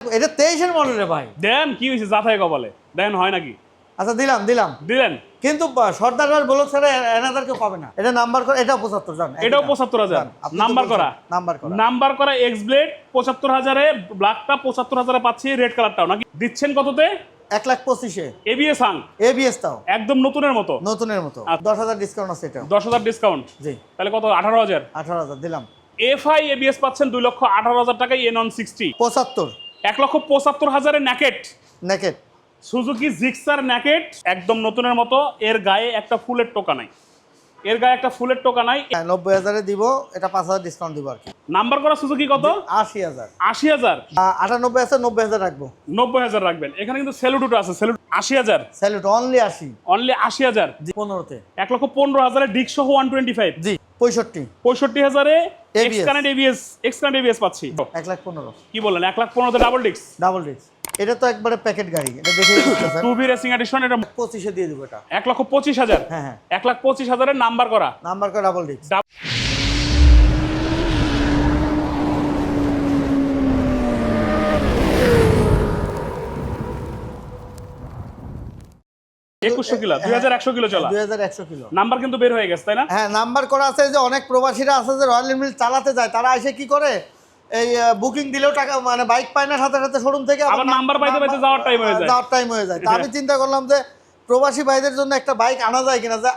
এটা তেইশের মডেলের ভাই। দেন কি হয়েছে জাথায় কপালে দেন হয় নাকি? আচ্ছা দিলাম দিলাম। দিলেন? কিন্তু সর্দার আর ছাড়া এনাদার কেউ পাবে না। এটা নাম্বার করে এটাও পঁচাত্তর জান এটাও পঁচাত্তর হাজার। নাম্বার করা। নাম্বার করা। নাম্বার করা এক্স ব্লেড পঁচাত্তর হাজারে ব্ল্যাকটা পঁচাত্তর হাজারে পাচ্ছি রেড কালারটাও নাকি দিচ্ছেন কততে? এক লাখ পঁচিশে। এবিএস হাং এবিএস তাও। একদম নতুনের মতো। নতুনের মতো। আচ্ছা। দশ হাজার ডিসকাউন্ট আছে এটা দশ হাজার ডিসকাউন্ট জি। তাহলে কত? আঠারো হাজার। আঠারো হাজার দিলাম। এফআই এবিএস পাচ্ছেন দুই লক্ষ আঠারো হাজার টাকায় এন অন সিক্সটি পঁচাত্তর। এক লক্ষ পঁচাত্তর হাজারে naked naked Suzuki Gixxer naked একদম নতুনের মতো। এর গায়ে একটা ফুলের টোকা নাই। এর গায়ে একটা ফুলের টোকা নাই। হ্যাঁ নব্বই হাজারে দিব এটা পাঁচ হাজার ডিসকাউন্ট দিব আর কি। নাম্বার করা সুজুকি কত? আশি হাজার। আশি হাজার। আটানব্বই হাজার নব্বই হাজার রাখব। নব্বই হাজার রাখবেন। এখানে কিন্তু সেলুটুটো আছে সেলুট আশি হাজার। স্যালুট অনলি আশি। অনলি আশি হাজার। পনেরোতে। এক লক্ষ পনেরো হাজারে ডিক সহ ওয়ান টোয়েন্টি ফাইভ। জি। পঁয়ষট্টি। পঁয়ষট্টি হাজারে ABS x connect ABS x connect ABS পাচ্ছি। এক লাখ পনেরো। কি বললেন? এক লাখ পনেরোতে ডাবল ডিক্স ডাবল ডিস্ক এটা তো একবারে প্যাকেট গাড়ি। এটা দেখে টু বি রেসিং এডিশন এটা পঁচিশে দিয়ে দেবো এটা। এক লক্ষ পঁচিশ হাজার। হ্যাঁ হ্যাঁ। এক লাখ পঁচিশ হাজারের নাম্বার করা। নাম্বার করা ডাবল ডিস্ক একুশশো কিলো দুই হাজার একশো কিলো চলা। দুই হাজার একশো কিলো। নাম্বার কিন্তু বের হয়ে গেছে তাই না? হ্যাঁ নাম্বার করা আছে যে অনেক প্রবাসীরা আছে যে রয়্যাল এনফিল্ড চালাতে যায় তারা এসে কি করে? এই বুকিং দিলেও টাকা মানে বাইক পায় না সাথে সাথে শোরুম থেকে আবার নাম্বার পাইতে পাইতে যাওয়ার time হয়ে যায়। যাওয়ার টাইম হয়ে যায়। তা আমি চিন্তা করলাম যে প্রবাসী ভাইদের জন্য একটা বাইক আনা যায় কিনা যে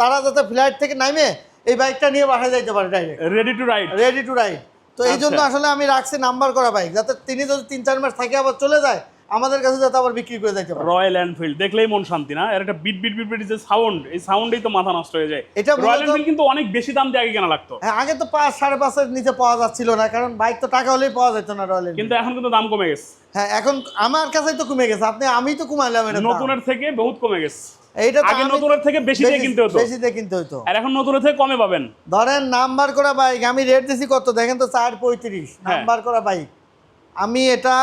তারা যাতে ফ্লাইট থেকে নামে এই বাইকটা নিয়ে বাসায় যাইতে পারে direct ready to ride ready to ride তো এই জন্য আচ্ছা। আসলে আমি রাখছি নাম্বার করা বাইক যাতে তিনি যদি তিন চার মাস থাকে আবার চলে যায় আমাদের কাছে যাতে আবার বিক্রি করে যাইতে পারে। রয়্যাল এনফিল্ড দেখলেই মন শান্তি না? এর একটা বিট বিট বিট বিট যে সাউন্ড এই সাউন্ডেই তো মাথা নষ্ট হয়ে যায়। এটা রয়্যাল এনফিল্ড কিন্তু অনেক বেশি দাম দিয়ে আগে কেনা লাগতো। হ্যাঁ আগে তো পাঁচ সাড়ে পাঁচের নিচে পাওয়া যাচ্ছিল না কারণ বাইক তো টাকা হলেই পাওয়া যেত না রয়্যাল কিন্তু এখন কিন্তু দাম কমে গেছে। হ্যাঁ এখন আমার কাছেই তো কমে গেছে। আপনি আমি তো কমাইলাম এটা দাম। নতুনের থেকে বহুত কমে গেছে। এইটা আগে নতুনের থেকে বেশি দিয়ে কিনতে হতো। বেশি দিয়ে কিনতে হতো। আর এখন নতুনের থেকে কমে পাবেন। ধরেন নাম্বার করা বাইক আমি রেট দিছি কত? দেখেন তো চার পঁয়ত্রিশ। হ্যাঁ। নাম্বার করা বাইক। আমি এটা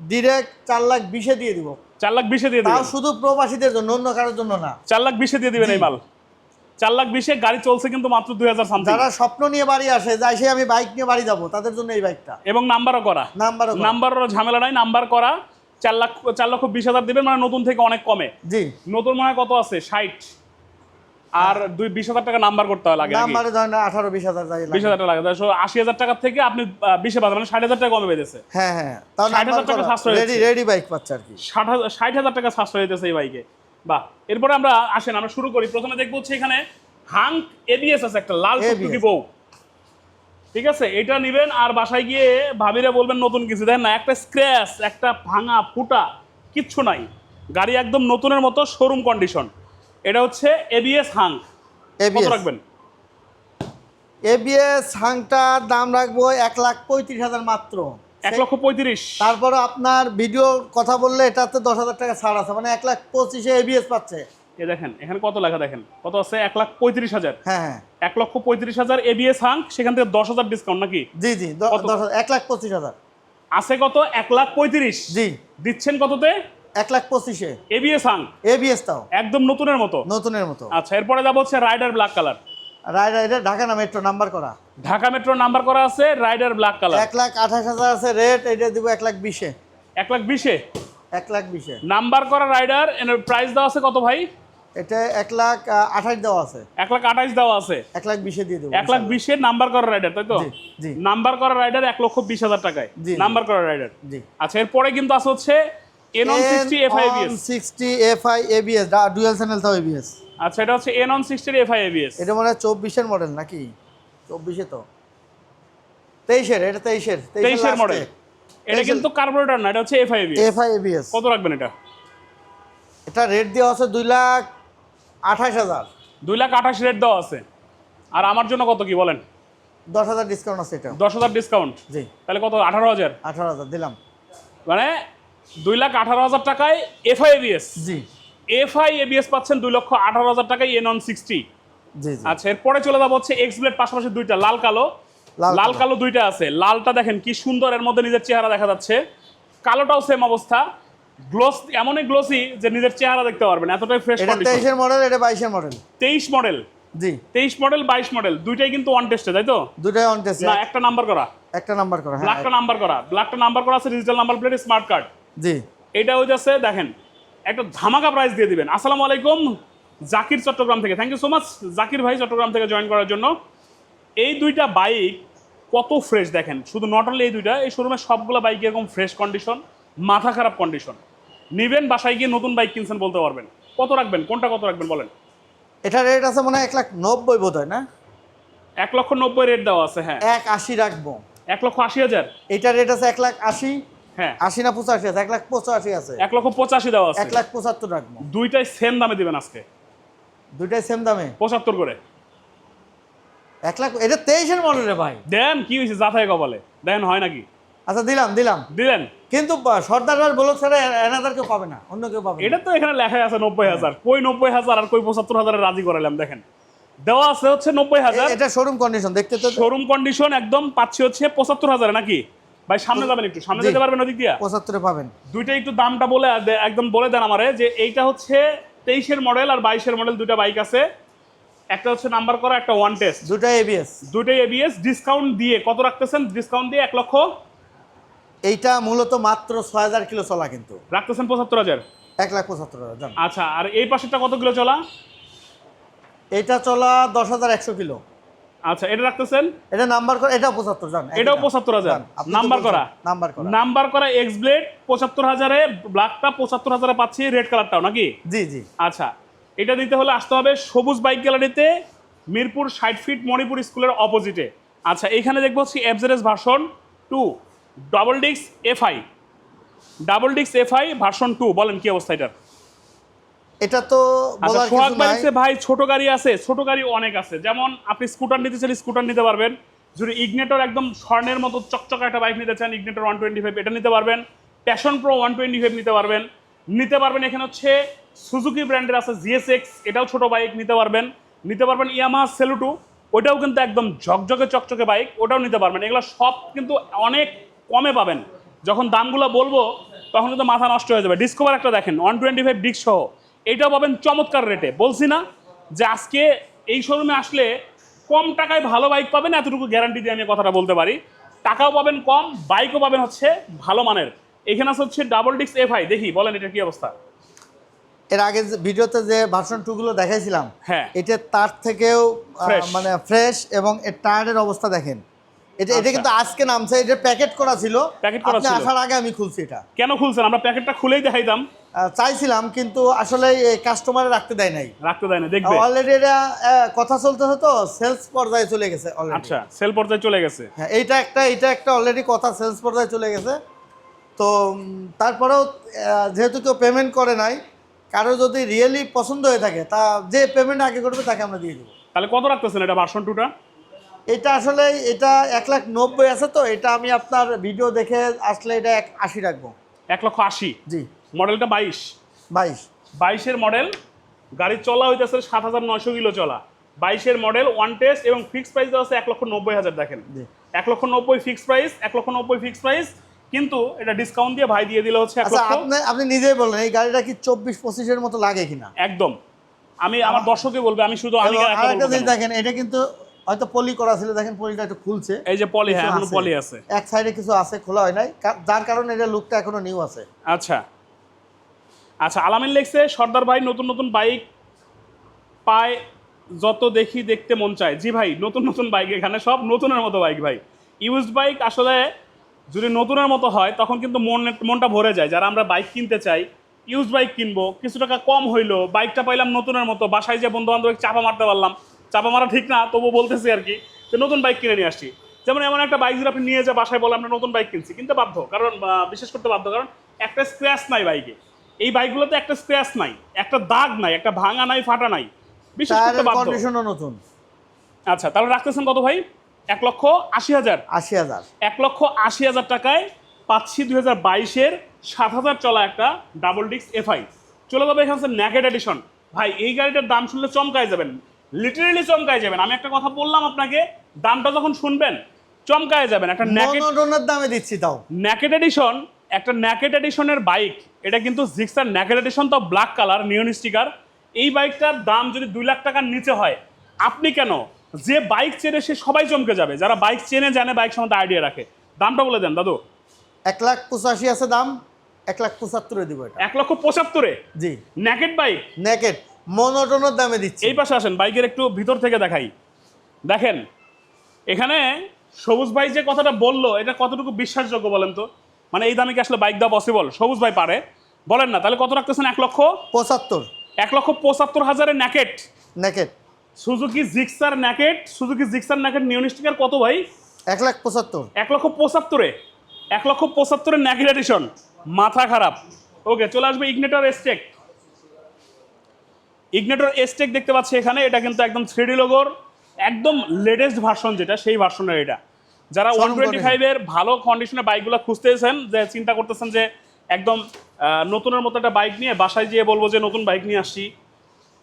ডিরেক্ট চার লাখ বিশে দিয়ে দিব। চার লাখ বিশে দিয়ে তাও শুধু প্রবাসীদের জন্য অন্য কারোর জন্য না। চার লাখ বিশে দিয়ে দিবেন এই মাল চার লাখ বিশে গাড়ি চলছে কিন্তু মাত্র দুই হাজার যারা স্বপ্ন নিয়ে বাড়ি আসে যাই সে আমি বাইক নিয়ে বাড়ি যাব তাদের জন্য এই বাইকটা এবং নাম্বারও করা। নাম্বার নাম্বারের ঝামেলা নাই নাম্বার করা। চার লাখ চার লক্ষ বিশ হাজার দিবেন মানে নতুন থেকে অনেক কমে। জি। নতুন মনে হয় কত আছে? ষাট। আর দুই বিশ হাজার টাকা নাম্বার করতে হয় লাগে নাম্বারে ধরেন আঠারো বিশ হাজার লাগে। বিশ হাজার টাকা লাগে। তাহলে আশি হাজার টাকার থেকে আপনি বিশে মানে ষাট হাজার টাকা কমে হ্যাঁ হ্যাঁ। 60,000 টাকা সাশ্রয় রেডি রেডি বাইক পাচ্ছে আর কি। ষাট হাজার ষাট হাজার টাকা সাশ্রয় এই বাইকে বাহ। এরপরে আমরা আসেন আমরা শুরু করি। প্রথমে দেখব হচ্ছে এখানে হাঙ্ক এবিএস আছে একটা লাল টুকটুকি বউ। ঠিক আছে? এটা নিবেন আর বাসায় গিয়ে ভাবিরে বলবেন নতুন কিছু। দেখেন না একটা স্ক্র্যাচ একটা ভাঙা ফুটা কিচ্ছু নাই। গাড়ি একদম নতুনের মতো শোরুম কন্ডিশন এটা হচ্ছে এবিএস হাঙ্ক কত রাখবেন? এবিএস হাংটার দাম রাখব এক লাখ পঁয়ত্রিশ হাজার মাত্র। এক লক্ষ পঁয়ত্রিশ। তারপরে আপনার ভিডিও কথা বললে এটাতে দশ হাজার টাকা ছাড় আছে মানে এক লাখ পঁচিশে এবিএস পাচ্ছে। এ দেখেন এখানে কত লেখা দেখেন? কত আছে? এক লাখ পঁয়ত্রিশ হাজার। হ্যাঁ হ্যাঁ। এক লক্ষ পঁয়ত্রিশ হাজার এবিএস হাং সেখান থেকে দশ হাজার ডিসকাউন্ট নাকি? জি জি? দশ এক লাখ পঁচিশ হাজার। আছে কত? এক লাখ পঁয়ত্রিশ। জি। দিচ্ছেন কততে? এক লাখ পঁচিশে। এবিএস হাং এবিএস তাও। একদম নতুনের মতো? নতুনের মতো। আচ্ছা এরপরে যাব হচ্ছে রাইডার ব্ল্যাক কালার। রাইড এটা ঢাকা না মেট্রো নাম্বার করা? ঢাকা মেট্রো নাম্বার করা আছে রাইডার ব্ল্যাক কালার। এক লাখ আঠাশ হাজার আছে রেট এটা দিব এক লাখ বিশে। এক লাখ বিশে? এক লাখ বিশে। নাম্বার করা রাইডার প্রাইস দেওয়া আছে কত ভাই? এটা এক লাখ আঠাশ দেওয়া আছে। এক লাখ আঠাইশ দেওয়া আছে। এক লাখ বিশে দিয়ে দেবো এক লাখ বিশে নাম্বার করা রাইডার তাই তো। নাম্বার করা রাইডার এক লক্ষ বিশ হাজার টাকায়। নাম্বার করা রাইডার। জি। আচ্ছা এরপরে কিন্তু আছে হচ্ছে ডুয়েল চ্যানেল তাও আচ্ছা এটা হচ্ছে এবিএস এটা মনে মডেল নাকি? তো। এটা মডেল এটা কিন্তু কার্বোরেটর না এটা হচ্ছে এফ আই এবিএস এফ কত রাখবেন এটা? এটা রেট দেওয়া আছে লাখ আঠাশ হাজার। দুই লাখ আঠাশ রেট দেওয়া আছে। আর আমার জন্য কত কি বলেন? দশ হাজার ডিসকাউন্ট আছে এটা দশ হাজার ডিসকাউন্ট জি। তাহলে কত? আঠারো হাজার? আঠারো হাজার দিলাম। মানে দুই লাখ আঠারো হাজার টাকায় এফআই এবিএস জি। এফআই এবিএস পাচ্ছেন দুই লক্ষ আঠারো হাজার টাকায় এন অন সিক্সটি আচ্ছা এরপরে চলে যাব হচ্ছে এক্স ব্লেড পাশাপাশি দুইটা লাল কালো। লাল কালো। দুইটা আছে। লালটা দেখেন কি সুন্দর এর মধ্যে নিজের চেহারা দেখা যাচ্ছে। কালোটাও সেম অবস্থা। গ্লোস এমনই গ্লোসি যে নিজের চেহারা দেখতে পারবেন এতটাই ফ্রেশ এটা কন্ডিশন তেইশের মডেল এটা বাইশের মডেল তেইশ মডেল জি। তেইশ মডেল বাইশ মডেল দুইটাই কিন্তু ওয়ান টেস্টে তাই তো? দুটাই অন টেস্ট না একটা নাম্বার করা। একটা নাম্বার করা হ্যাঁ। ব্ল্যাকটা নাম্বার করা। ব্ল্যাকটা নাম্বার করা আছে digital number plate smart card জি। এটা হয়ে যাচ্ছে দেখেন একটা ধামাকা প্রাইস দিয়ে দিবেন। আসসালামু আলাইকুম জাকির চট্টগ্রাম থেকে। Thank you so much Zakir ভাই চট্টগ্রাম থেকে জয়েন করার জন্য। এই দুইটা বাইক কত ফ্রেশ দেখেন শুধু নট অনলি এই দুইটা এই শোরুমে সবগুলো বাইক এরকম ফ্রেশ কন্ডিশন মাথা খারাপ কন্ডিশন নিবেন বাসায় গিয়ে নতুন বাইক কিনছেন বলতে পারবেন। কত রাখবেন? কোনটা কত রাখবেন বলেন? এটা রেট আছে মনে হয় এক লাখ নব্বই বোধ হয় না? এক লক্ষ নব্বই রেট দেওয়া আছে হ্যাঁ। এক আশি রাখব। এক লক্ষ আশি হাজার? এটা রেট আছে এক লাখ আশি। হ্যাঁ। আশি না পঁচাশি আছে? এক লাখ পঁচাশি আছে। এক লক্ষ পঁচাশি দেওয়া আছে। এক লাখ পঁচাত্তর রাখব। দুইটাই সেম দামে দিবেন আজকে। দুইটাই সেম দামে? পঁচাত্তর করে। এক লাখ এটা তেইশের মডেলের ভাই। দেন কি হয়েছে জাথায় কপালে? দেন হয় নাকি? আচ্ছা দিলাম দিলাম। দিলেন? কিন্তু সর্দার বলক ছাড়া এনাদার কেউ পাবে না অন্য কেউ পাবে এটা তো এখানে লেখা আছে নব্বই হাজার। কই নব্বই হাজার আর কই পঁচাত্তর হাজারে রাজি করালাম দেখেন। দেওয়া আছে হচ্ছে নব্বই হাজার। এটা শোরুম কন্ডিশন দেখতে তো শোরুম কন্ডিশন একদম পাচ্ছি হচ্ছে পঁচাত্তর হাজারে নাকি? ভাই সামনে যাবেন একটু সামনে যেতে পারবেন ওদিক দিয়া? পঁচাত্তরে পাবেন। দুইটা একটু দামটা বলে একদম বলে দেন আমারে যে এইটা হচ্ছে তেইশের মডেল আর বাইশের মডেল দুইটা বাইক আছে। একটা হচ্ছে নাম্বার করা একটা ওয়ান টেস্ট দুটাই এবিএস দুইটাই এবিএস ডিসকাউন্ট দিয়ে কত রাখতেছেন? ডিসকাউন্ট দিয়ে এক লক্ষ? এইটা মূলত মাত্র ছয় হাজার কিলো চলা কিন্তু। রাখতেছেন পঁচাত্তর হাজার? এক লাখ পঁচাত্তর হাজার আচ্ছা আর এই পাশেরটা কত কিলো চলা? এইটা চলা দশ হাজার একশো কিলো। আচ্ছা এটা রাখতেছেন? এটা নাম্বার করা এটাও পঁচাত্তর জান এটাও পঁচাত্তর হাজার। নাম্বার করা। নাম্বার করা। নাম্বার করা এক্স ব্লেড পঁচাত্তর হাজারে ব্ল্যাকটা পঁচাত্তর হাজারে পাচ্ছি রেড কালারটাও নাকি? জি জি। আচ্ছা এটা দিতে হলে আসতে হবে সবুজ বাইক গ্যালারিতে মিরপুর ষাট ফিট মণিপুর স্কুলের অপোজিটে আচ্ছা এখানে দেখব হচ্ছে এফজেরেস ভার্সন টু ডাবল ডিক্স এফআই ডাবল ডিক্স এফআই ভার্সন টু বলেন কি অবস্থা এটার? এটা তো আচ্ছা বলার কিছু ভাই নাই। ভাই ছোট গাড়ি আছে ছোট গাড়ি অনেক আছে। যেমন আপনি স্কুটার নিতে চাইলে স্কুটার নিতে পারবেন। যদি ইগনেটর একদম স্বর্ণের মতো চকচকা একটা বাইক নিতে চান ইগনেটর ওয়ান টোয়েন্টি ফাইভ এটা নিতে পারবেন। Passion Pro one twenty five নিতে পারবেন। নিতে পারবেন এখানে হচ্ছে সুজুকি ব্র্যান্ডের আছে জিএসএক্স এটাও ছোট বাইক নিতে পারবেন। নিতে পারবেন ইয়ামাহা সেলুটু ওটাও কিন্তু একদম ঝকঝকে চকচকে বাইক ওটাও নিতে পারবেন। এগুলো সব কিন্তু অনেক কমে পাবেন। যখন দামগুলো বলব তখন কিন্তু মাথা নষ্ট হয়ে যাবে। ডিসকভার একটা দেখেন ওয়ান টোয়েন্টি ফাইভ ডিস্ক সহ। এটাও পাবেন চমৎকার রেটে। বলছি না যে আজকে এই শোরুমে আসলে কম টাকায় ভালো বাইক পাবেন এতটুকু গ্যারান্টি দিয়ে আমি কথাটা বলতে পারি। টাকাও পাবেন কম বাইকও পাবেন হচ্ছে ভালো মানের। এখানে আছে হচ্ছে ডাবল ডিক্স এফ আই দেখি বলেন এটা কি অবস্থা? এর আগে যে ভিডিওতে যে ভার্সন টু গুলো দেখাইছিলাম হ্যাঁ। এটা তার থেকেও মানে ফ্রেশ এবং এর টায়ারের অবস্থা দেখেন। এটা এটা আচ্ছা। কিন্তু আজকে নামছে এটা প্যাকেট করা ছিল। Packet করা ছিল। আসার আগে আমি খুলছি এটা। কেন খুলছেন? আমরা প্যাকেটটা খুলেই দেখাইতাম। চাইছিলাম কিন্তু আসলে কাস্টমারে রাখতে দেয় নাই। রাখতে দেয় না দেখবে। অলরেডি এটা কথা চলতেছে তো সেলস পর্যায়ে চলে গেছে অলরেডি আচ্ছা সেল পর্যায়ে চলে গেছে। হ্যাঁ এইটা একটা এইটা একটা অলরেডি কথা সেলস পর্যায়ে চলে গেছে। তো তারপরেও যেহেতু কেউ পেমেন্ট করে নাই কারও যদি রিয়েলি পছন্দ হয়ে থাকে তা যে পেমেন্ট আগে করবে তাকে আমরা দিয়ে দেবো। তাহলে কত রাখতেছেন এটা ভার্সন টুটা এটা আসলে এটা এক লাখ নব্বই আছে তো এটা আমি আপনার ভিডিও দেখে আসলে এটা এক আশি রাখব। এক লক্ষ আশি? জি। মডেলটা বাইশ। বাইশ। বাইশের মডেল গাড়ি চলা হইতেছে সাত হাজার নয়শো কিলো চলা। বাইশের মডেল ওয়ান টেস্ট এবং ফিক্সড প্রাইস দেওয়া আছে এক লক্ষ নব্বই হাজার দেখেন। এক লক্ষ নব্বই ফিক্সড প্রাইস এক লক্ষ নব্বই ফিক্সড প্রাইস কিন্তু এটা ডিসকাউন্ট দিয়ে ভাই দিয়ে দিলে হচ্ছে আচ্ছা আপনি আপনি নিজেই বললেন এই গাড়িটা কি চব্বিশ পঁচিশের মতো লাগে কিনা? একদম। আমি আমার দর্শকে বলব আমি শুধু আমি। দেখেন এটা কিন্তু হয়তো পলি করা ছিল দেখেন পলিটা একটু খুলছে। এই যে পলি হ্যাঁ। পলি আছে। এক সাইডে কিছু আছে খোলা হয় নাই। যার কারণে এটা লুকটা এখনও নিউ আছে। আচ্ছা। আচ্ছা আলামিন লেখছে, সর্দার ভাই, নতুন নতুন বাইক পায়, যত দেখি দেখতে মন চায়। জি ভাই, নতুন নতুন বাইক এখানে, সব নতুনের মতো বাইক ভাই। ইউজড বাইক আসলে যদি নতুনের মতো হয়, তখন কিন্তু মন, মনটা ভরে যায়। যারা আমরা বাইক কিনতে চাই ইউজ বাইক কিনবো, কিছু টাকা কম হইল, বাইকটা পাইলাম নতুনের মতো, বাসায় যে বন্ধু বান্ধব চাপা মারতে পারলাম, চাপা মারা ঠিক না তবুও বলতেছি আর কি যে নতুন বাইক কিনে নিয়ে আসছি। যেমন এমন একটা বাইক যদি আপনি নিয়ে যা বাসায় বলে আমরা নতুন বাইক কিনছি, কিনতে বাধ্য। কারণ বিশেষ করতে বাধ্য। কারণ একটা স্ক্র্যাচ নাই বাইকে এই বাইকগুলোতে একটা স্ক্র্যাচ নাই একটা দাগ নাই একটা ভাঙা নাই ফাটা নাই। বিশেষ করতে টায়ারের বাধ্য। কন্ডিশনও নতুন। আচ্ছা তাহলে রাখতেছেন কত ভাই? এক লক্ষ আশি হাজার। আশি হাজার। এক লক্ষ আশি হাজার টাকায় পাচ্ছি দুই হাজার বাইশের সাত হাজার চলা একটা ডাবল ডিস্ক এফআই চলে যাবে এখানে ন্যাকেড এডিশন ভাই এই গাড়িটার দাম শুনলে চমকায় যাবেন। লিটারেলি চমকায় যাবেন। আমি একটা কথা বললাম আপনাকে দামটা যখন শুনবেন চমকায় যাবেন। একটা মনোটনের দামে দিচ্ছি তাও ন্যাকেড এডিশন একটা ন্যাকেড এডিশনের বাইক এটা কিন্তু জিক্সার ন্যাকেড এডিশন তো ব্ল্যাক কালার নিয়ন স্টিকার এই বাইকটার দাম যদি দুই লাখ টাকার নিচে হয় আপনি কেন? যে বাইক চেনে সে সবাই চমকে যাবে। যারা বাইক চেনে জানে বাইক সম্বন্ধে আইডিয়া রাখে। দামটা বলে দেন দাদু। এক লাখ পঁচাশি আছে দাম এক লাখ পঁচাত্তরে দিব এটা। এক লক্ষ পঁচাত্তরে? জি। ন্যাকেট বাইক নেকেট মনোটনের দামে দিচ্ছি। এই পাশে আসেন বাইকের একটু ভিতর থেকে দেখাই। দেখেন এখানে সবুজ ভাই যে কথাটা বলল এটা কতটুকু বিশ্বাসযোগ্য বলেন তো? মানে এই দামে কি আসলে বাইক দেওয়া পসিবল সবুজ ভাই পারে। বলেন না তাহলে কত রাখতেছেন? এক লক্ষ? পঁচাত্তর। এক লক্ষ পঁচাত্তর হাজারের naked naked Suzuki Gixxer naked Suzuki Gixxer naked neon sticker কত ভাই? এক লাখ পঁচাত্তর। এক লক্ষ পঁচাত্তরে। এক লক্ষ পঁচাত্তরের ন্যাকেট এডিশন মাথা খারাপ। ওকে চলে আসবে ইগনেটর এস্টেক ইগনেটর এস্টেক দেখতে পাচ্ছি এখানে এটা কিন্তু একদম থ্রিডি লোগোর একদম লেটেস্ট ভার্সন যেটা সেই ভার্সনের এটা। যারা ওয়ান টোয়েন্টি ফাইভের ভালো কন্ডিশনের বাইকগুলো খুঁজতেছেন যে চিন্তা করতেছেন যে একদম নতুনের মতো একটা বাইক নিয়ে বাসায় গিয়ে বলব যে নতুন বাইক নিয়ে আসছি।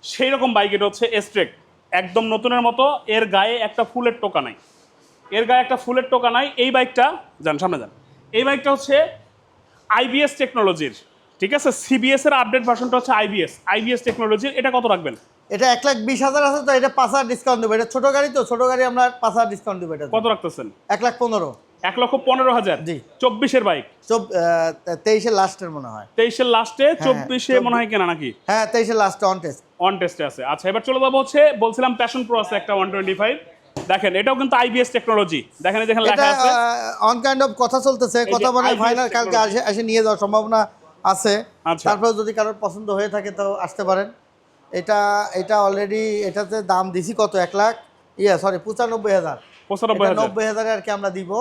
সেই রকম বাইক এটা হচ্ছে এস্ট্রেক একদম নতুনের মতো এর গায়ে একটা ফুলের টোকা নাই। এর গায়ে একটা ফুলের টোকা নাই। এই বাইকটা যান সামনে যান। এই বাইকটা হচ্ছে আইবিএস টেকনোলজির ঠিক আছে? সিবিএস এর আপডেট ভার্সনটা হচ্ছে আইবিএস আইবিএস টেকনোলজির এটা কত রাখবেন? এটা এক লাখ বিশ হাজার আছে তো এটা পাঁচ হাজার ডিসকাউন্ট দেবো। এটা ছোটো গাড়ি তো ছোটো গাড়ি আমরা পাঁচ হাজার ডিসকাউন্ট দেবো এটা। কত রাখতেছেন? এক লাখ পনেরো। এক লক্ষ পনেরো হাজার? জি। চব্বিশের বাইক? তেইশের লাস্টের মনে হয়। তেইশের লাস্টে চব্বিশে মনে হয় কেনা নাকি? হ্যাঁ তেইশের লাস্টে অন টেস্ট অন টেস্টে আছে। আচ্ছা এবার চলে যাব হচ্ছে বলছিলাম প্যাশন প্রো আছে একটা ওয়ান টোয়েন্টি ফাইভ দেখেন এটাও কিন্তু আইবিএস টেকনোলজি দেখেন দেখেন লেখা আছে। অন কাইন্ড অফ কথা চলতেছে কথা মানে ফাইনাল কালকে আসে এসে নিয়ে যাওয়ার সম্ভাবনা আছে। আচ্ছা। তারপরে যদি কারোর পছন্দ হয়ে থাকে তো আসতে পারেন। এটা এটা অলরেডি এটাতে দাম দিছি কত? এক লাখ? ইয়ে সরি পঁচানব্বই হাজার। পঁচানব্বই নব্বই হাজারে আর কি আমরা দিব।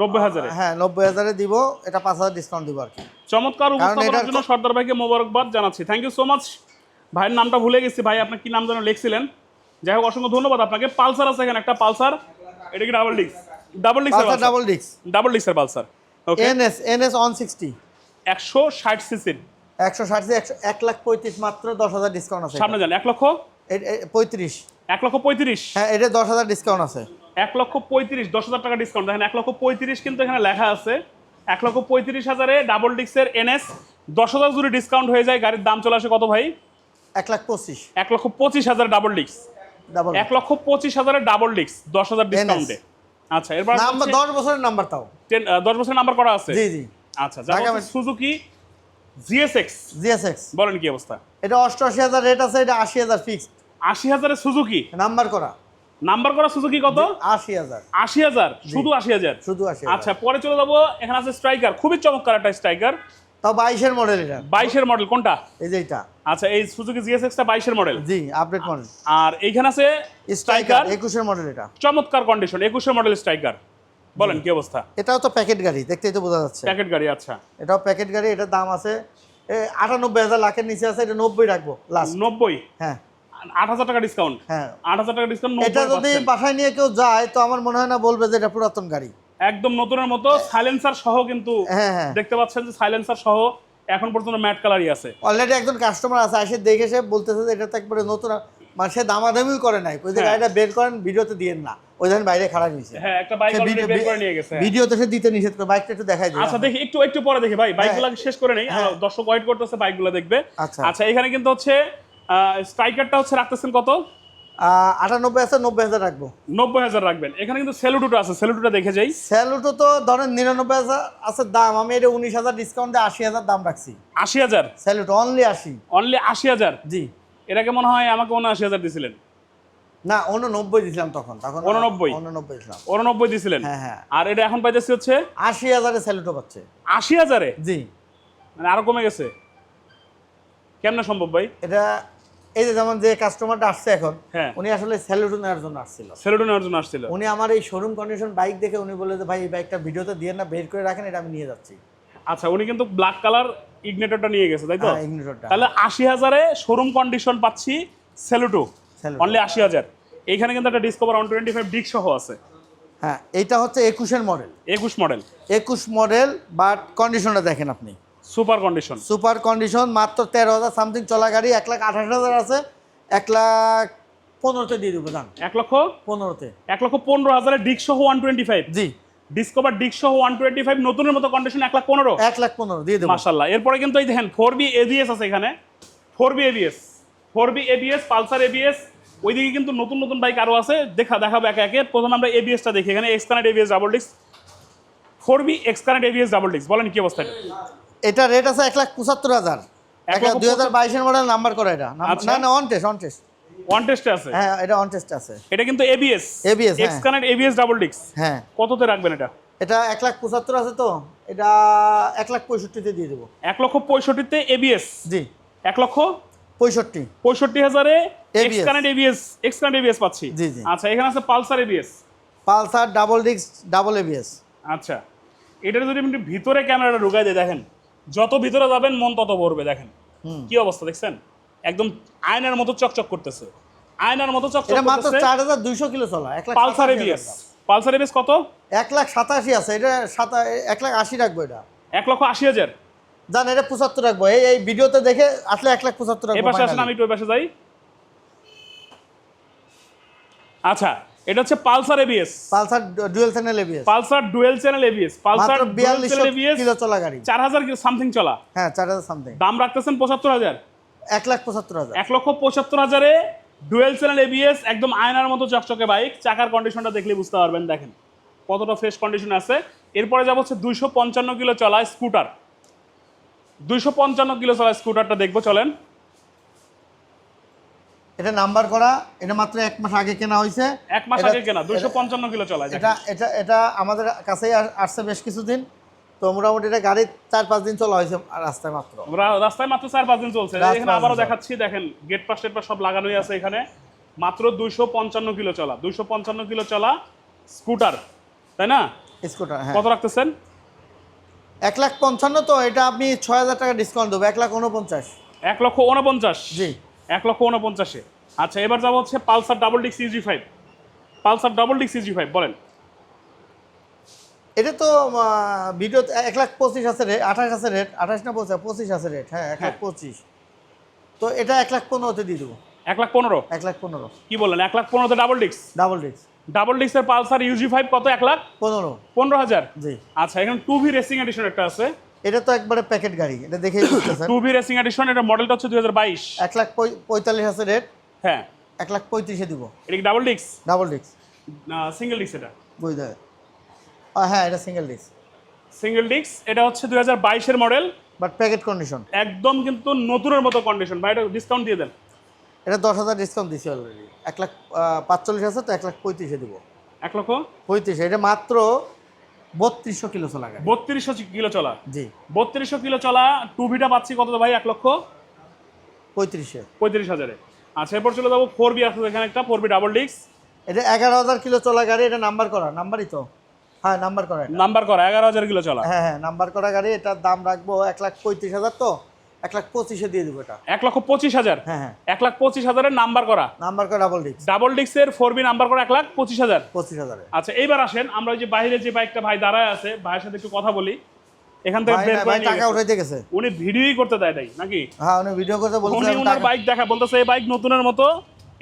নব্বই হাজারে? হ্যাঁ নব্বই হাজারে দিব। এটা পাঁচ হাজার ডিসকাউন্ট দিব আর কি। চমৎকার উপস্থাপনার জন্য সর্দার ভাইকে মোবারকবাদ জানাচ্ছি। থ্যাংক ইউ সো মাচ ভাইয়ের নামটা ভুলে গেছি। ভাই আপনি কি নাম যেন লিখছিলেন? যাই হোক অসংখ্য ধন্যবাদ আপনাকে। পালসার আছে এখানে একটা পালসার। এটা কি ডাবল ডিস্ক ডাবল ডিস্ক পাঁচটা ডাবল ডিস্ক ডাবল ডিস্কের Pulsar. Okay NS NS one sixty একশো ষাট সিসির একশো ষাট একশো এক লাখ পঁয়ত্রিশ মাত্র দশ হাজার ডিসকাউন্ট আছে সামনে যান এক লক্ষ? পঁয়ত্রিশ। এক লক্ষ পঁয়ত্রিশ? হ্যাঁ এটা দশ হাজার ডিসকাউন্ট আছে। এক লক্ষ পঁয়ত্রিশ দশ হাজার টাকা ডিসকাউন্ট দেখেন এক লক্ষ পঁয়ত্রিশ কিন্তু এখানে লেখা আছে। এক লক্ষ পঁয়ত্রিশ হাজারে ডাবল ডিস্কের এনএস দশ হাজার যদি ডিসকাউন্ট হয়ে যায় গাড়ির দাম চলে আসে কত ভাই? এক লাখ পঁচিশ। এক লক্ষ পঁচিশ হাজার ডাবল ডিস্ক ডাবল এক লক্ষ পঁচিশ হাজারের ডাবল ডিস্ক দশ হাজার ডিসকাউন্টে আচ্ছা এরপর দশ বছরের নাম্বার তাও। দশ বছর নাম্বার করা আছে? জি জি। আচ্ছা। Suzuki GSX? জিএসএক্স। বলেন কি অবস্থা? এটা অষ্টআশি হাজার রেট আছে এটা আশি হাজার ফিক্সড আশি হাজারের সুজুকি? নাম্বার করা। নাম্বার করা সুজুকি কত? আশি হাজার। আশি হাজার? শুধু আশি হাজার? শুধু আশি আচ্ছা পরে চলে যাব এখানে আছে স্ট্রাইকার। খুবই চমৎকার একটা স্ট্রাইকার। তাও বাইশের মডেল এটা। বাইশের মডেল কোনটা? এই যে এটা আচ্ছা এই সুজুকি জিএসএক্সটা বাইশের মডেল জি আপডেট মডেল আর এইখানে আছে স্ট্রাইকার একুশের মডেল এটা। চমৎকার কন্ডিশন একুশের মডেল স্ট্রাইকার বলেন কি অবস্থা? এটাও তো প্যাকেট গাড়ি দেখতেই তো বোঝা যাচ্ছে। প্যাকেট গাড়ি আচ্ছা। এটাও প্যাকেট গাড়ি এটার দাম আছে আটানব্বই হাজার লাখের নিচে আছে এটা নব্বই রাখব লাস্ট নব্বই? হ্যাঁ। আট হাজার টাকা ডিসকাউন্ট হ্যাঁ। আট হাজার টাকা ডিসকাউন্ট এটা যদি বাসায় নিয়ে কেউ যায় তো আমার মনে হয় না বলবে যে এটা পুরাতন গাড়ি। একদম নতুনের মতো সাইলেন্সার সহ কিন্তু হ্যাঁ হ্যাঁ দেখতে পাচ্ছেন যে সাইলেন্সার সহ এখন পর্যন্ত ম্যাট কালারই আছে। অলরেডি একজন কাস্টমার আছে এসে দেখে সে বলতেছে যে এটা তো একবারে নতুন মানে সে দামাদামিও করে নাই। ওই যে হ্যাঁ। গাড়িটা বের করেন ভিডিওতে দিয়েন না। ওই ধরেন বাইরে হ্যাঁ একটা বাইক অলরেডি বের করে নিয়ে গেছে। হ্যাঁ। ভিডিওতে সে দিতে নিষেধ করে বাইকটা একটু দেখাই দিই। আচ্ছা দেখি একটু একটু পরে দেখি ভাই বাইকগুলো শেষ করে নেই। হ্যাঁ। দর্শক ওয়েট করতেছে বাইকগুলো দেখবে। আচ্ছা। আচ্ছা এখানে কিন্তু হচ্ছে স্ট্রাইকারটা হচ্ছে রাখতেছেন কত? আটানব্বই আছে নব্বই হাজার রাখব। নব্বই হাজার রাখবেন। এখানে কিন্তু সেলুটুটা আছে সেলুটুটা দেখে যাই। স্যালুটো তো ধরেন নিরানব্বই হাজার আছে দাম আমি এটা উনিশ হাজার ডিসকাউন্টে আশি হাজার দাম রাখছি। আশি হাজার? স্যালুটো অনলি আশি। অনলি আশি হাজার? জি। এটাকে মনে হয় আমাকে মনে হয় আশি হাজার দিছিলেন। না উননব্বই দিছিলাম তখন। তখন উননব্বই? উননব্বই দিছিলাম। উননব্বই দিছিলেন? হ্যাঁ হ্যাঁ। আর এটা এখন পাইতেছি হচ্ছে? আশি হাজারে স্যালুটো পাচ্ছে। আশি হাজারে? জি। মানে আরও কমে গেছে? কেমনে সম্ভব ভাই? এটা এই যে যেমন যে কাস্টমারটা আসছে এখন হ্যাঁ। উনি আসলে স্যালুটো নেওয়ার জন্য আসছিল। সেলুটু নেওয়ার জন্য আসছিল। উনি আমার এই শোরুম কন্ডিশন বাইক দেখে উনি বলে যে ভাই এই বাইকটা ভিডিওতে দিয়ে না বের করে রাখেন এটা আমি নিয়ে যাচ্ছি। আচ্ছা উনি কিন্তু ব্ল্যাক কালার ইগনেটরটা নিয়ে গেছে তাই তো? হ্যাঁ তাহলে আশি হাজারে শোরুম কন্ডিশন পাচ্ছি Celeto। অনলি আশি হাজার। এইখানে কিন্তু একটা Discover one twenty five disc সহ আছে। হ্যাঁ এইটা হচ্ছে একুশের মডেল একুশ মডেল একুশ মডেল বাট কন্ডিশনটা দেখেন আপনি। সুপার কন্ডিশন সুপার কন্ডিশন মাত্র তেরো হাজার সামথিং চলা গাড়ি এক লাখ আঠাশ হাজার আছে। এক লাখ পনেরোতে দিয়ে দেবো দাম এক লক্ষ? পনেরোতে। এক লক্ষ পনেরো হাজারের ডিক সহ ওয়ান টোয়েন্টি ফাইভ জি। ডিসকভার ডিক সহ ওয়ান টোয়েন্টি ফাইভ নতুনের মতো কন্ডিশন এক লাখ পনেরো। এক লাখ পনেরো দিয়ে দেবো। মাশাল্লাহ এরপরে কিন্তু এই দেখেন ফোর বি এবিএস আছে এখানে। Four B ABS four B ABS Pulsar ABS ওইদিকে কিন্তু নতুন নতুন বাইক আরও আছে। দেখা দেখাবো একে একে। প্রথমে আমরা এবিএসটা দেখি। এখানে X connect ABS double disc four B X connect ABS double disc বলেন কি অবস্থা এটা? এটা রেট আছে এক লাখ পঁচাত্তর হাজার। এক লক্ষ দুই হাজার বাইশের মডেল নাম্বার করা এটা। আচ্ছা। না না on test on test one টেস্টে আছে? হ্যাঁ এটা অন টেস্ট আছে। এটা কিন্তু এবিএস ABS, এক্স হ্যাঁ। কানেক্ট এবিএস ডাবল ডিস্ক হ্যাঁ। কততে রাখবেন এটা? এটা এক লাখ পঁচাত্তর আছে তো। এটা এক লাখ পঁয়ষট্টিতে দিয়ে দেবো। এক লক্ষ পঁয়ষট্টিতে এবিএস জি। এক লক্ষ? পঁয়ষট্টি। পঁয়ষট্টি হাজারে X ABS connect ABS X connect ABS পাচ্ছি। জি, জি। আচ্ছা এখানে আছে Pulsar ABS Pulsar double disc double ABS আচ্ছা এটার যদি আপনি ভিতরে ক্যামেরাটা ঢুকাই দিয়ে দেখেন যত ভিতরে যাবেন মন তত ভরবে দেখেন। কি অবস্থা দেখছেন? একদম আয়নার মতো চকচক করতেছে। আয়নার মতো চকচক এটা মাত্র করতেছে। চার হাজার দুইশো কিলো চলা এক lakh Pulsar ABS. Pulsar ABS কত? এক লাখ সাতাশি আছে এটা সাতা এক লাখ আশি রাখব এটা। এক লক্ষ আশি হাজার। জান এটা পঁচাত্তর রাখব। এই এই ভিডিওতে দেখে আসলে এক লাখ পঁচাত্তর এ রাখব পাশে আসেন আমি একটু ওই পাশে যাই। আচ্ছা এটা হচ্ছে Pulsar ABS. Pulsar dual channel ABS. Pulsar dual channel ABS. Pulsar channel ABS kilo চলা গাড়ি। চার হাজার সামথিং চলা। হ্যাঁ চার হাজার সামথিং দাম রাখতেছেন পঁচাত্তর হাজার। এক লাখ পঁচাত্তর হাজার। এক লক্ষ পঁচাত্তর হাজারে ডুয়েল চ্যানেল এবিএস একদম আয়নার মতো চকচকে বাইক। চাকার কন্ডিশনটা দেখলে বুঝতে পারবেন দেখেন। কতটা ফ্রেশ কন্ডিশন আছে। এরপরে যাব হচ্ছে দুইশো পঞ্চান্ন কিলো চলা স্কুটার দুইশো পঞ্চান্ন কিলো চলা স্কুটারটা দেখব চলেন। এটা নাম্বার করা এটা মাত্র এক মাস আগে কেনা হয়েছে। এক মাস আগে কেনা দুইশো পঞ্চান্ন কিলো চলা এটা এটা এটা আমাদের কাছেই আসছে বেশ কিছুদিন। তো মোটামুটি এটা গাড়ি চার পাঁচ দিন চলা হয়েছে রাস্তায় মাত্র। রাস্তায় মাত্র চার পাঁচ দিন চলছে। এখানে আবারও দেখাচ্ছি দেখেন গেট পাশ টেট পাশ সব লাগানোই আছে এখানে। মাত্র দুইশো পঞ্চান্ন কিলো চলা দুইশো পঞ্চান্ন কিলো চলা স্কুটার তাই না? স্কুটার হ্যাঁ। কত রাখতেছেন? এক লাখ পঞ্চান্ন তো এটা আপনি ছয় হাজার টাকা ডিসকাউন্ট দেবো এক লাখ উনপঞ্চাশ। এক লক্ষ উনপঞ্চাশ? জি। এক লক্ষ উনপঞ্চাশে। আচ্ছা এবার যাব হচ্ছে পালসার ডাবল ডিক্স ইজি ফাইভ পালসার ডাবল ডিক্স ইজি ফাইভ বলেন। এটা তো ভিডিও এক লাখ পঁচিশ আছে রেট আঠাশ আছে রেট আঠাশ না পঁচিশ পঁচিশ আছে রেট হ্যাঁ এক লাখ হ্যাঁ। পঁচিশ। তো এটা এক লাখ পনেরোতে দিয়ে দেবো। এক লাখ পনেরো? এক লাখ পনেরো। কি বললেন? এক লাখ পনেরোতে ডাবল ডিক্স ডাবল ডিস্ক ডাবল ডিক্সের পালসার ইউজি ফাইভ কত? এক লাখ? পনেরো। পনেরো হাজার? জি। আচ্ছা এখানে টু ভি রেসিং এডিশন একটা আছে। এটা তো একবারে প্যাকেট গাড়ি এটা বুঝতেছেন। টু ভি রেসিং এডিশন এটা মডেলটা হচ্ছে দুই হাজার বাইশ। এক লাখ পঁয়- পঁয়তাল্লিশ আছে রেট হ্যাঁ। এক লাখ পঁয়ত্রিশে দিব। এটা ডাবল ডিক্স ডাবল ডিস্ক সিঙ্গেল ডিক্স এটা। বুঝতে হ্যাঁ এটা সিঙ্গেল ডিস্ক সিঙ্গেল ডিক্স এটা হচ্ছে দুই হাজার বাইশের মডেল বাট প্যাকেট কন্ডিশন একদম কিন্তু নতুনের মতো কন্ডিশন ভাই এটা ডিসকাউন্ট দিয়ে দেন। এটা দশ হাজার ডিসকাউন্ট দিছি অলরেডি এক লাখ পাঁচচল্লিশ আছে তো এক লাখ পঁয়ত্রিশে দেবো। এক লক্ষ? পঁয়ত্রিশে এটা মাত্র বত্রিশশো কিলো চলা বত্রিশশো কিলো চলা? জি। বত্রিশশো কিলো চলা টু ভিটা পাচ্ছি কত ভাই? এক লক্ষ? পঁয়ত্রিশে। পঁয়ত্রিশ হাজারে। আচ্ছা এরপর চলে যাব ফোর বি আছে এখানে একটা ফোর বি ডাবল ডিক্স এটা এগারো হাজার কিলো চলা গাড়ি এটা নাম্বার করা নাম্বারই তো। হ্যাঁ নাম্বার করা নাম্বার করা এগারো হাজার কিলো চলা। হ্যাঁ হ্যাঁ নাম্বার করা গাড়ি এটার দাম রাখব এক লাখ পঁয়ত্রিশ হাজার তো। এক লাখ পঁচিশে দিয়ে দেবো এটা। এক লক্ষ পঁচিশ হাজার? হ্যাঁ হ্যাঁ। এক লাখ পঁচিশ হাজারের নাম্বার করা। নাম্বার করা ডাবল ডিস্ক ডাবল ডিক্সের ফোর বি নাম্বার করা এক লাখ পঁচিশ হাজার? পঁচিশ হাজারে। আচ্ছা এইবার আসেন আমরা ওই যে বাইরে যে বাইকটা ভাই দাঁড়ায় আছে ভাইয়ের সাথে একটু কথা বলি। এখান থেকে বের করে টাকা উঠাইতে গেছে। উনি ভিডিওই করতে দেয় নাই নাকি? হ্যাঁ উনি ভিডিও করতে উনি বলছে ওনার বাইক দেখা বলতেছে এই বাইক নতুনের মতো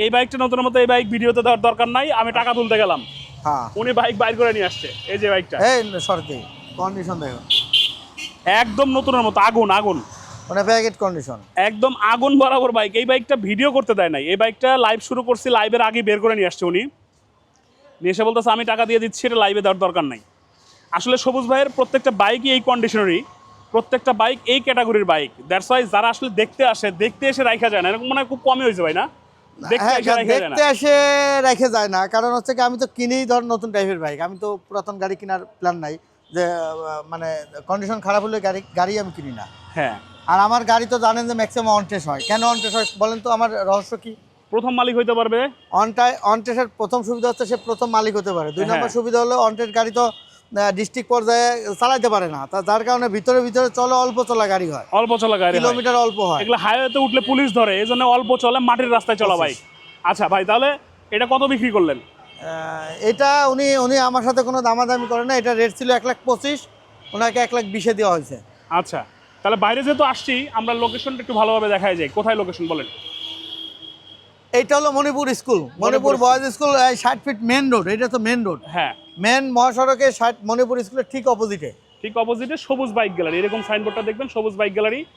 এই বাইকটা নতুনের মতো এই বাইক ভিডিওতে দেওয়ার দরকার নাই আমি টাকা তুলতে গেলাম। হ্যাঁ। উনি বাইক বাইর করে নিয়ে আসছে এই যে বাইকটা এই সরকারি কন্ডিশন দেখো একদম নতুনের মতো আগুন আগুন। মানে প্যাকেট কন্ডিশন। একদম আগুন বরাবর বাইক এই বাইকটা ভিডিও করতে দেয় নাই। এই বাইকটা লাইভ শুরু করছি লাইভের আগে বের করে নিয়ে আসছে উনি। নিয়ে এসে বলতেছে আমি টাকা দিয়ে দিচ্ছি এটা লাইভে দেওয়ার দরকার নাই। আসলে সবুজ ভাইয়ের প্রত্যেকটা বাইকই এই কন্ডিশনারই প্রত্যেকটা বাইক এই ক্যাটাগরির বাইক দ্যাটস ওয়াই যারা আসলে দেখতে আসে দেখতে এসে রাখা যায় না। এরকম মনে হয় খুব কমই হয়েছে ভাই না? দেখতে হ্যাঁ এসে রাখা যায় না। দেখতে এসে রেখে যায় না। কারণ হচ্ছে কি আমি তো কিনেই ধর নতুন টাইপের বাইক আমি তো পুরাতন গাড়ি কেনার প্ল্যান নাই যে মানে কন্ডিশন খারাপ হলে গাড়ি গাড়ি আমি কিনি না। হ্যাঁ। আর আমার গাড়ি তো জানেন যে ম্যাক্সিমাম অনটেস হয়। কেন অনটেস হয় বলেন তো আমার রহস্য কি? প্রথম মালিক হইতে পারবে। অনটাই অনটেসের প্রথম সুবিধা হচ্ছে সে প্রথম মালিক হতে পারে। দুই হ্যাঁ। নম্বর সুবিধা হলো অনটেস গাড়ি তো ডিস্ট্রিক্ট পর্যায়ে চালাইতে পারে না। তা যার কারণে ভিতরে ভিতরে চলে অল্প চলা গাড়ি হয়। অল্প চলা গাড়ি কিলোমিটার অল্প হয়। এগুলো হাইওয়েতে উঠলে পুলিশ ধরে এই জন্য অল্প চলে মাটির রাস্তায় চলা বাইক আচ্ছা ভাই তাহলে এটা কত বিক্রি করলেন? এটা উনি উনি আমার সাথে কোনো দামাদামি করে না। এটা রেট ছিল এক লাখ পঁচিশ ওনাকে এক লাখ বিশে দেওয়া হয়েছে। আচ্ছা। তাহলে বাইরে যেহেতু আসছি আমরা লোকেশনটা একটু ভালোভাবে দেখাই যায় কোথায় লোকেশন বলেন? এইটা হলো Manipur school. Manipur boys school. ষাট ফিট মেন রোড এটা তো মেন রোড হ্যাঁ। মেন মহাসড়কে ষাট মণিপুর স্কুলের ঠিক অপোজিটে ঠিক অপোজিটে সবুজ বাইক গ্যালারি এরকম সাইনবোর্ডটা দেখবেন সবুজ বাইক গ্যালারি